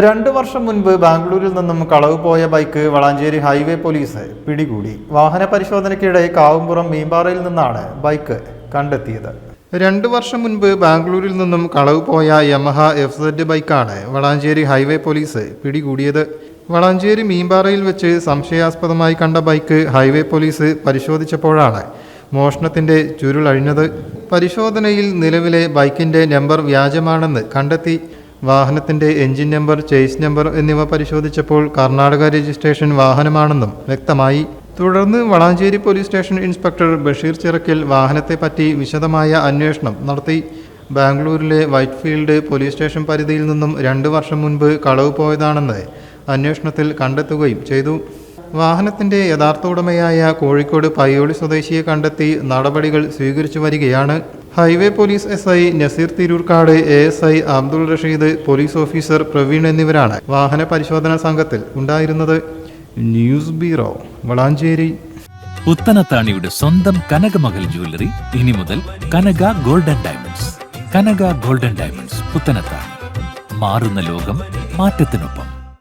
രണ്ടു വർഷം മുൻപ് ബാംഗ്ലൂരിൽ നിന്നും കളവ് പോയ ബൈക്ക് വളാഞ്ചേരി ഹൈവേ പോലീസ് പിടികൂടി. വാഹന പരിശോധനയ്ക്കിടെ കാവുംപുറം മീമ്പാറയിൽ നിന്നാണ് ബൈക്ക് കണ്ടെത്തിയത്. രണ്ട് വർഷം മുൻപ് ബാംഗ്ലൂരിൽ നിന്നും കളവ് പോയ യമഹ എഫ് സെഡ് ബൈക്കാണ് വളാഞ്ചേരി ഹൈവേ പോലീസ് പിടികൂടിയത്. വളാഞ്ചേരി മീമ്പാറയിൽ വെച്ച് സംശയാസ്പദമായി കണ്ട ബൈക്ക് ഹൈവേ പോലീസ് പരിശോധിച്ചപ്പോഴാണ് മോഷണത്തിന്റെ ചുരുളഴിഞ്ഞത്. പരിശോധനയിൽ നിലവിലെ ബൈക്കിന്റെ നമ്പർ വ്യാജമാണെന്ന് കണ്ടെത്തി വാഹനത്തിന്റെ എഞ്ചിൻ നമ്പർ ചേസ് നമ്പർ എന്നിവ പരിശോധിച്ചപ്പോൾ കർണാടക രജിസ്ട്രേഷൻ വാഹനമാണെന്നും വ്യക്തമായി. തുടർന്ന് Valanchery police station inspector Basheer Chirakkal വാഹനത്തെപ്പറ്റി വിശദമായ അന്വേഷണം നടത്തി. ബാംഗ്ലൂരിലെ വൈറ്റ്ഫീൽഡ് പോലീസ് സ്റ്റേഷൻ പരിധിയിൽ നിന്നും രണ്ട് വർഷം മുൻപ് കളവ് പോയതാണെന്ന് അന്വേഷണത്തിൽ കണ്ടെത്തുകയും ചെയ്തു. വാഹനത്തിന്റെ യഥാർത്ഥ ഉടമയായ കോഴിക്കോട് പയ്യോളി സ്വദേശിയെ കണ്ടെത്തി നടപടികൾ സ്വീകരിച്ചു വരികയാണ്. Highway police S I Naseer Tirurkad A S I Abdul Rasheed police officer Praveen എന്നിവരാണ് വാഹന പരിശോധനാ സംഘത്തിൽ ഉണ്ടായിരുന്നത്. News bureau Valanchery. പുത്തനത്താണിയുടെ സ്വന്തം കനകമകൽ ജ്വല്ലറി ഇനി മുതൽ Kanaka golden diamonds. Kanaka golden diamonds Puthanathani. മാറുന്ന ലോകം മാറ്റത്തിനൊപ്പം.